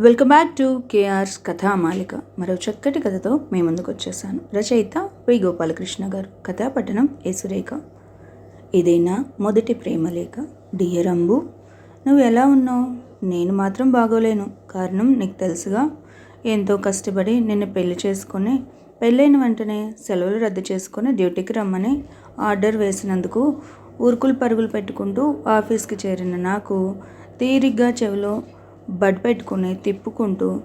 Welcome back to KR's Kathamalika మరో చక్కటి కథతో మీ ముందుకు వచ్చేసాను. రచయిత వి. గోపాలకృష్ణ గారు. కథాపట్టణం ఏసురేఖ ఇదేనా మొదటి ప్రేమలేఖ డియర్ అంబు నువ్వు ఎలా ఉన్నావు? నేను మాత్రం బాగోలేను. కారణం నీకు తెలుసుగా? ఎంతో కష్టపడి నిన్ను పెళ్ళి చేసుకొని పెళ్ళైన వెంటనే సెలవులు రద్దు చేసుకొని డ్యూటీకి రమ్మని ఆర్డర్ వేసినందుకు ఊరుకులు పరుగులు పెట్టుకుంటూ ఆఫీస్కి చేరిన నాకు తీరిగ్గా చెవిలో బడ్ పెట్టుకుని తిప్పుకుంటూ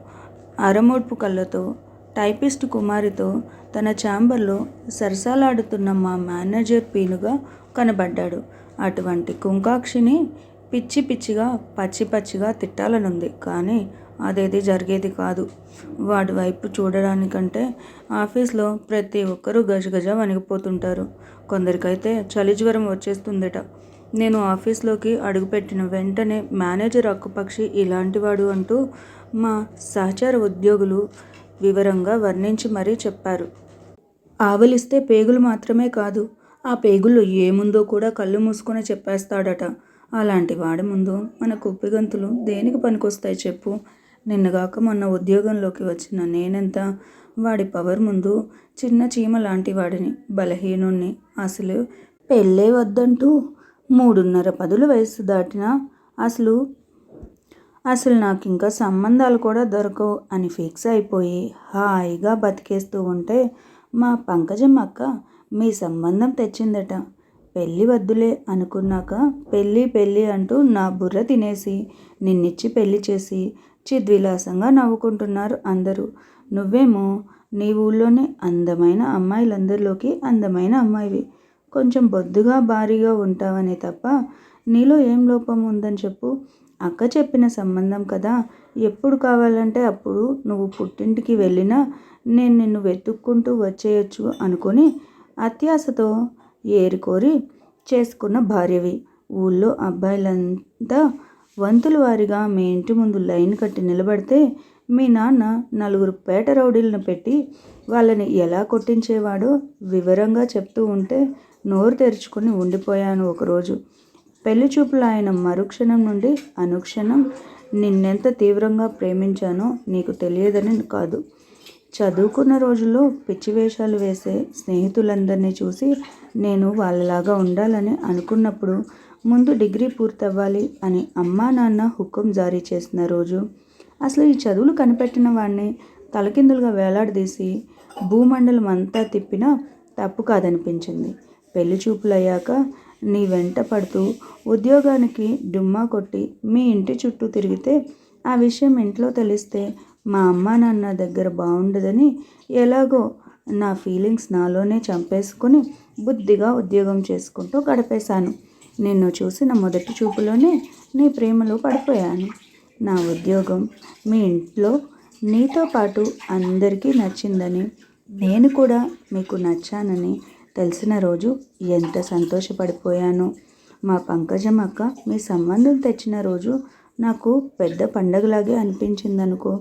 అరమోడ్పు కళ్ళతో టైపిస్ట్ కుమారితో తన ఛాంబర్లో సరసాలాడుతున్న మా మేనేజర్ పీనుగా కనబడ్డాడు. అటువంటి కుంకాక్షిని పిచ్చి పిచ్చిగా పచ్చి పచ్చిగా తిట్టాలనుంది. కానీ అదేది జరిగేది కాదు. వాడి వైపు చూడడానికంటే ఆఫీస్లో ప్రతి ఒక్కరూ గజగజ వణిగిపోతుంటారు. కొందరికైతే చలి జ్వరం వచ్చేస్తుందట. నేను ఆఫీస్లోకి అడుగుపెట్టిన వెంటనే మేనేజర్ అక్కుపక్షి ఇలాంటివాడు అంటూ మా సహచర ఉద్యోగులు వివరంగా వర్ణించి మరీ చెప్పారు. ఆవలిస్తే పేగులు మాత్రమే కాదు ఆ పేగుల్లో ఏముందో కూడా కళ్ళు మూసుకొని చెప్పేస్తాడట. అలాంటి వాడి ముందు మన కుప్పిగంతులు దేనికి పనికొస్తాయి చెప్పు. నిన్నగాక మొన్న ఉద్యోగంలోకి వచ్చిన నేనెంత? వాడి పవర్ ముందు చిన్న చీమ లాంటి వాడిని బలహీనుణ్ణి. అసలు పెళ్ళే వద్దంటూ మూడున్నర పదుల వయసు దాటినా అసలు అసలు నాకు ఇంకా సంబంధాలు కూడా దొరకవు అని ఫిక్స్ అయిపోయి హాయిగా బతికేస్తూ ఉంటే మా పంకజం అక్క మీ సంబంధం తెచ్చిందట. పెళ్ళి వద్దులే అనుకున్నాక పెళ్ళి పెళ్ళి అంటూ నా బుర్ర తినేసి నిన్నిచ్చి పెళ్ళి చేసి చిద్విలాసంగా నవ్వుకుంటున్నారు అందరూ. నువ్వేమో నీ ఊళ్ళోనే అందమైన అమ్మాయిలందరిలోకి అందమైన అమ్మాయివి. కొంచెం బొద్దుగా భారీగా ఉంటావనే తప్ప నీలో ఏం లోపం ఉందని చెప్పు. అక్క చెప్పిన సంబంధం కదా. ఎప్పుడు కావాలంటే అప్పుడు నువ్వు పుట్టింటికి వెళ్ళినా నేను నిన్ను వెతుక్కుంటూ వచ్చేయచ్చు అనుకొని అత్యాశతో ఏరికోరి చేసుకున్న భార్యవి. ఊళ్ళో అబ్బాయిలంతా వంతుల వారిగా మీ ఇంటి ముందు లైన్ కట్టి నిలబడితే మీ నాన్న నలుగురు పేట రౌడీలను పెట్టి వాళ్ళని ఎలా కొట్టించేవాడో వివరంగా చెప్తూ ఉంటే నోరు తెరుచుకుని ఉండిపోయాను ఒకరోజు. పెళ్ళి చూపులు ఆయన మరుక్షణం నుండి అనుక్షణం నిన్నెంత తీవ్రంగా ప్రేమించానో నీకు తెలియదని కాదు. చదువుకున్న రోజుల్లో పిచ్చి వేషాలు వేసే స్నేహితులందరినీ చూసి నేను వాళ్ళలాగా ఉండాలని అనుకున్నప్పుడు ముందు డిగ్రీ పూర్తవ్వాలి అని అమ్మా నాన్న హుకుం జారీ చేసిన రోజు. అసలు ఈ చదువులు కనిపెట్టిన వాడిని తలకిందులుగా వేలాడదీసి భూమండలం అంతా తిప్పినా తప్పు కాదనిపించింది. పెళ్ళి చూపులయ్యాక నీ వెంట పడుతూ ఉద్యోగానికి డుమ్మా కొట్టి మీ ఇంటి చుట్టూ తిరిగితే ఆ విషయం ఇంట్లో తెలిస్తే మా అమ్మ నాన్న దగ్గర బాగుండదని ఎలాగో నా ఫీలింగ్స్ నాలోనే చంపేసుకుని బుద్ధిగా ఉద్యోగం చేసుకుంటూ గడిపేశాను. నిన్ను చూసిన మొదటి చూపులోనే నీ ప్రేమలో పడిపోయాను. నా ఉద్యోగం మీ ఇంట్లో నీతో పాటు అందరికీ నచ్చిందని నేను కూడా మీకు నచ్చానని తెలిసిన రోజు ఎంత సంతోషపడిపోయాను. మా పంకజం అక్క మీ సంబంధం తెచ్చిన రోజు నాకు పెద్ద పండగలాగే అనిపించిందనుకో.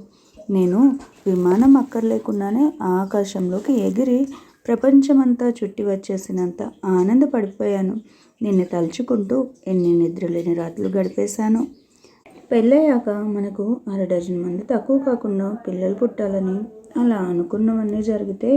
నేను విమానం అక్కర్లేకుండానే ఆకాశంలోకి ఎగిరి ప్రపంచమంతా చుట్టి వచ్చేసినంత ఆనందపడిపోయాను. నిన్ను తలుచుకుంటూ ఎన్ని నిద్రలేని రాత్రులు గడిపేశాను. పెళ్ళయ్యాక మనకు అర డజన్ మంది తక్కువ కాకుండా పిల్లలు పుట్టాలని అలా అనుకున్నవన్నీ జరిగితే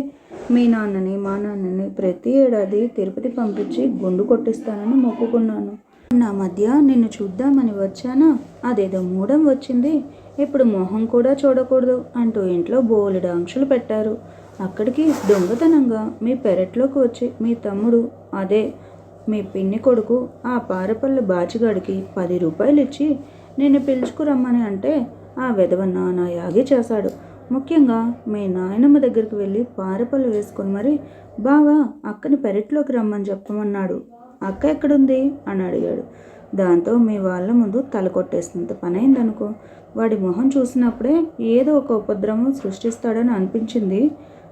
మీ నాన్నని మా నాన్నని ప్రతి ఏడాది తిరుపతి పంపించి గుండు కొట్టిస్తానని మొక్కుకున్నాను. నా మధ్య నిన్ను చూద్దామని వచ్చానా? అదేదో మూడం వచ్చింది. ఇప్పుడు మొహం కూడా చూడకూడదు అంటూ ఇంట్లో బోలెడు ఆంక్షలు పెట్టారు. అక్కడికి దొంగతనంగా మీ పెరట్లోకి వచ్చి మీ తమ్ముడు అదే మీ పిన్ని కొడుకు ఆ పారపల్లి బాచిగాడికి పది రూపాయలు ఇచ్చి నిన్ను పిలుచుకురమ్మని అంటే ఆ విధవ నానా యాగి చేశాడు. ముఖ్యంగా మీ నాయనమ్మ దగ్గరికి వెళ్ళి పారపళ్ళు వేసుకొని మరి బావా అక్కని పెరట్లోకి రమ్మని చెప్పమన్నాడు. అక్క ఎక్కడుంది? అని అడిగాడు. దాంతో మీ వాళ్ళ ముందు తల కొట్టేసినంత పని అయిందనుకో వాడి మొహం చూసినప్పుడే ఏదో ఒక ఉపద్రవం సృష్టిస్తాడని అనిపించింది.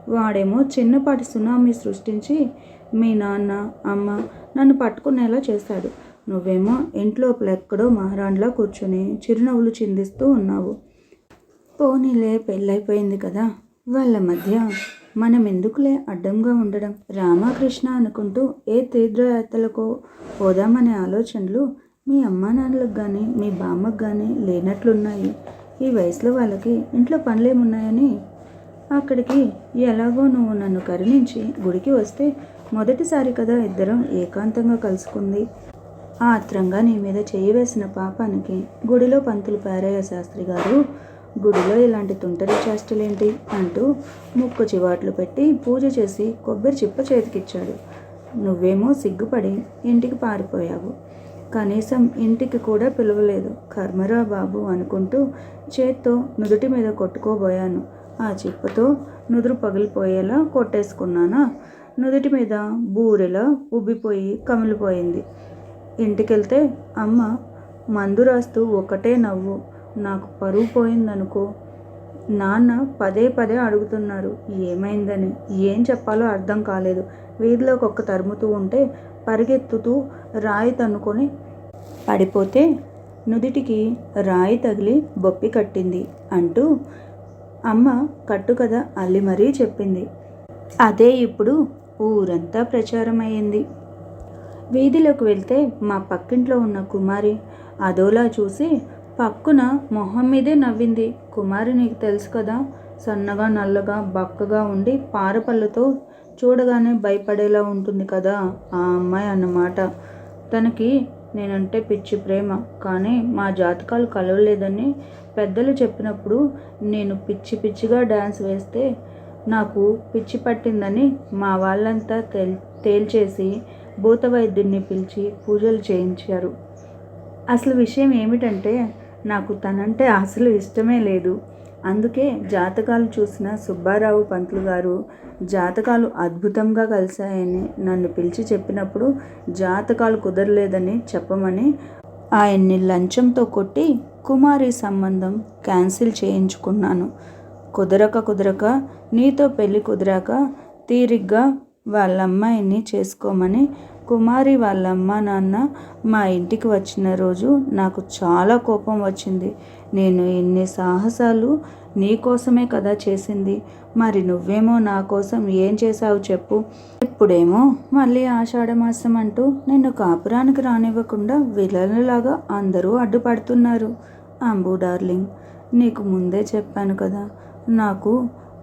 వాడేమో చిన్నపాటి సునామీ సృష్టించి మీ నాన్న అమ్మ నన్ను పట్టుకునేలా చేశాడు. నువ్వేమో ఇంట్లోపల ఎక్కడో మహారాణిలా కూర్చొని చిరునవ్వులు చిందిస్తూ ఉన్నావు. పోనీలే పెళ్ళైపోయింది కదా. వాళ్ళ మధ్య మనం ఎందుకులే అడ్డంగా ఉండడం. రామకృష్ణ అనుకుంటూ ఏ తీర్థయాత్రలకో పోదామనే ఆలోచనలు మీ అమ్మా నాన్నలకు కానీ మీ బామ్మకు కానీ లేనట్లున్నాయి. ఈ వయసులో వాళ్ళకి ఇంట్లో పనులేమున్నాయని? అక్కడికి ఎలాగో నువ్వు నన్ను కరుణించి గుడికి వస్తే మొదటిసారి కదా ఇద్దరం ఏకాంతంగా కలుసుకుంది. ఆత్రంగా నీ మీద చేయి వేసిన పాపానికి గుడిలో పంతులు పారయ్య శాస్త్రి గారు గుడిలో ఇలాంటి తుంటరి చేష్టలేంటి? అంటూ ముక్కు చివాట్లు పెట్టి పూజ చేసి కొబ్బరి చిప్ప చేతికిచ్చాడు. నువ్వేమో సిగ్గుపడి ఇంటికి పారిపోయావు. కనీసం ఇంటికి కూడా పిలవలేదు. కర్మరా బాబు అనుకుంటూ చేత్తో నుదుటి మీద కొట్టుకోబోయాను. ఆ చిప్పతో నుదురు పగిలిపోయేలా కొట్టేసుకున్నానా? నుదుటి మీద బూరెలా ఉబ్బిపోయి కమిలిపోయింది. ఇంటికెళ్తే అమ్మ మందు రాస్తూ ఒకటే నవ్వు. నాకు పరువు పోయిందనుకో. నాన్న పదే పదే అడుగుతున్నారు ఏమైందని? ఏం చెప్పాలో అర్థం కాలేదు. వీధిలోకి ఒక్క తరుముతూ ఉంటే పరిగెత్తుతూ రాయి తన్నుకొని పడిపోతే నుదిటికి రాయి తగిలి బొప్పి కట్టింది అంటూ అమ్మ కట్టుకథ అల్లి మరీ చెప్పింది. అదే ఇప్పుడు ఊరంతా ప్రచారమయ్యింది. వీధిలోకి వెళ్తే మా పక్కింట్లో ఉన్న కుమారి అదోలా చూసి పక్కున మొహం మీదే నవ్వింది. కుమారి నీకు తెలుసు కదా సన్నగా నల్లగా బక్కగా ఉండి పారపళ్ళతో చూడగానే భయపడేలా ఉంటుంది కదా ఆ అమ్మాయి అన్నమాట. తనకి నేనంటే పిచ్చి ప్రేమ కానీ మా జాతకాలు కలవలేదని పెద్దలు చెప్పినప్పుడు నేను పిచ్చి పిచ్చిగా డ్యాన్స్ వేస్తే నాకు పిచ్చి పట్టిందని మా వాళ్ళంతా తేల్ తేల్చేసి భూత వైద్యుడిని పిలిచి పూజలు చేయించారు. అసలు విషయం ఏమిటంటే నాకు తనంటే అసలు ఇష్టమే లేదు. అందుకే జాతకాలు చూసిన సుబ్బారావు పంతులు గారు జాతకాలు అద్భుతంగా కలిశాయని నన్ను పిలిచి చెప్పినప్పుడు జాతకాలు కుదరలేదని చెప్పమని ఆయన్ని లంచంతో కొట్టి కుమారి సంబంధం క్యాన్సిల్ చేయించుకున్నాను. కుదరక కుదరక నీతో పెళ్ళి కుదిరాక తీరిగ్గా వాళ్ళ అమ్మాయిని చేసుకోమని కుమారి వాళ్ళ అమ్మ నాన్న మా ఇంటికి వచ్చిన రోజు నాకు చాలా కోపం వచ్చింది. నేను ఎన్ని సాహసాలు నీ కోసమే కదా చేసింది. మరి నువ్వేమో నా కోసం ఏం చేశావు చెప్పు. ఇప్పుడేమో మళ్ళీ ఆషాఢమాసం అంటూ నిన్ను కాపురానికి రానివ్వకుండా విలన్లాగా అందరూ అడ్డుపడుతున్నారు. అంబు డార్లింగ్ నీకు ముందే చెప్పాను కదా నాకు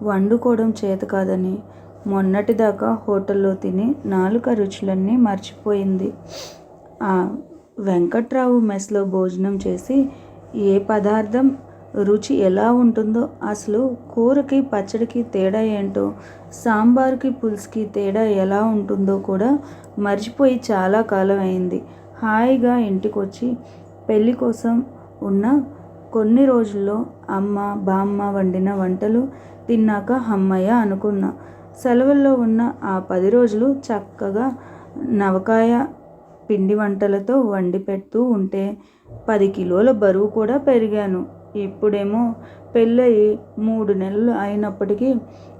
వండుకోవడం చేత కాదని. మొన్నటిదాకా హోటల్లో తిని నాలుక రుచులన్నీ మర్చిపోయింది. ఆ వెంకట్రావు మెస్లో భోజనం చేసి ఏ పదార్థం రుచి ఎలా ఉంటుందో అసలు కూరకి పచ్చడికి తేడా ఏంటో సాంబార్కి పులుసుకి తేడా ఎలా ఉంటుందో కూడా మర్చిపోయి చాలా కాలం అయింది. హాయిగా ఇంటికి వచ్చి పెళ్ళి కోసం ఉన్న కొన్ని రోజుల్లో అమ్మ బామ్మ వండిన వంటలు తిన్నాక అమ్మయ్య అనుకున్నా. సెలవుల్లో ఉన్న ఆ పది రోజులు చక్కగా నవకాయ పిండి వంటలతో వండి పెడుతూ ఉంటే పది కిలోల బరువు కూడా పెరిగాను. ఇప్పుడేమో పెళ్ళయి మూడు నెలలు అయినప్పటికీ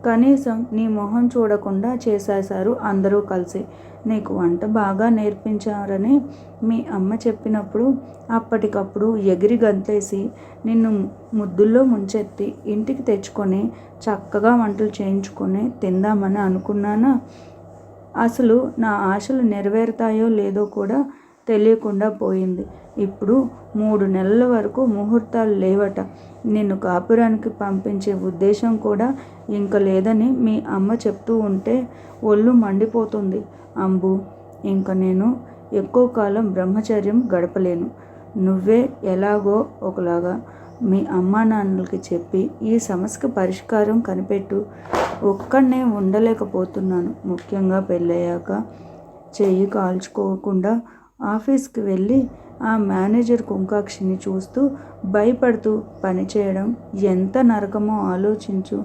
కనీసం నీ మొహం చూడకుండా చేసేశారు అందరూ కలిసి. నీకు వంట బాగా నేర్పించారని మీ అమ్మ చెప్పినప్పుడు అప్పటికప్పుడు ఎగిరి గంతేసి నిన్ను ముద్దుల్లో ముంచెత్తి ఇంటికి తెచ్చుకొని చక్కగా వంటలు చేయించుకొని తిందామని అనుకున్నానా? అసలు నా ఆశలు నెరవేరుతాయో లేదో కూడా తెలియకుండా పోయింది. ఇప్పుడు మూడు నెలల వరకు ముహూర్తాలు లేవట. నిన్ను కాపురానికి పంపించే ఉద్దేశం కూడా ఇంక లేదని మీ అమ్మ చెప్తూ ఉంటే ఒళ్ళు మండిపోతుంది. అంబు ఇంక నేను ఎక్కువ కాలం బ్రహ్మచర్యం గడపలేను. నువ్వే ఎలాగో ఒకలాగా మీ అమ్మా నాన్నలకి చెప్పి ఈ సమస్యకు పరిష్కారం కనిపెట్టు. ఒక్కడనే ఉండలేకపోతున్నాను. ముఖ్యంగా పెళ్ళయ్యాక చెయ్యి కాల్చుకోకుండా ఆఫీస్కి వెళ్ళి ఆ మేనేజర్ కుంకాక్షిని చూస్తూ భయపడుతూ పనిచేయడం ఎంత నరకమో ఆలోచించు.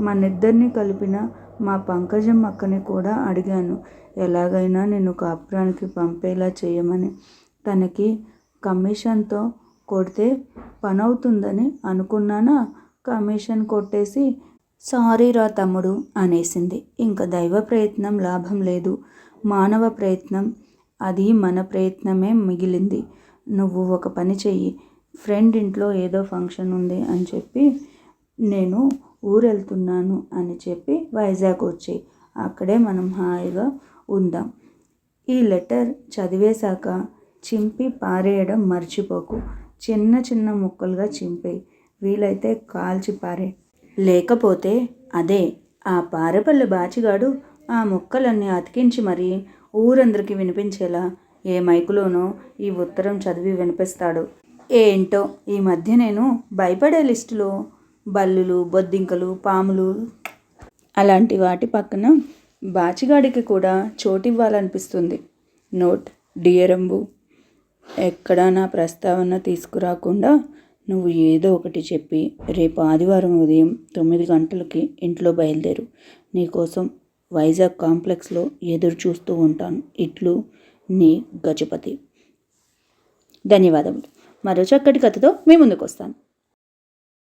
మనిద్దరిని కలిపిన మా పంకజం అక్కని కూడా అడిగాను. ఎలాగైనా నిన్ను కాపురానికి పంపేలా చేయమని. తనకి కమిషన్తో కొడితే పనవుతుందని అనుకున్నానా? కమిషన్ కొట్టేసి సారీ రా తమ్ముడు అనేసింది. ఇంకా దైవ ప్రయత్నం లాభం లేదు. మానవ ప్రయత్నం అది మన ప్రయత్నమే మిగిలింది. నువ్వు ఒక పని చెయ్యి. ఫ్రెండ్ ఇంట్లో ఏదో ఫంక్షన్ ఉంది అని చెప్పి నేను ఊరెళ్తున్నాను అని చెప్పి వైజాగ్ వచ్చి అక్కడే మనం హాయిగా ఉందాం. ఈ లెటర్ చదివేశాక చింపి పారేయడం మర్చిపోకు. చిన్న చిన్న ముక్కలుగా చింపేయి. వీలైతే కాల్చి పారే. లేకపోతే అదే ఆ పారపల్లి బాచిగాడు ఆ ముక్కలన్నీ అతికించి మరీ ఊరందరికీ వినిపించేలా ఏ మైకులోనో ఈ ఉత్తరం చదివి వినిపిస్తాడు. ఏంటో ఈ మధ్య నేను భయపడే లిస్టులో బల్లులు బొద్దింకలు పాములు అలాంటి వాటి పక్కన బాచిగాడికి కూడా చోటివ్వాలనిపిస్తుంది. నోట్ డియరంబు ఎక్కడా నా ప్రస్తావన తీసుకురాకుండా నువ్వు ఏదో ఒకటి చెప్పి రేపు ఆదివారం ఉదయం తొమ్మిది గంటలకి ఇంట్లో బయలుదేరు. నీకోసం వైజాగ్ కాంప్లెక్స్లో ఎదురు చూస్తూ ఉంటాను. ఇట్లు నీ గజపతి. ధన్యవాదములు. మరో చక్కటి కథతో మీ ముందుకు వస్తాను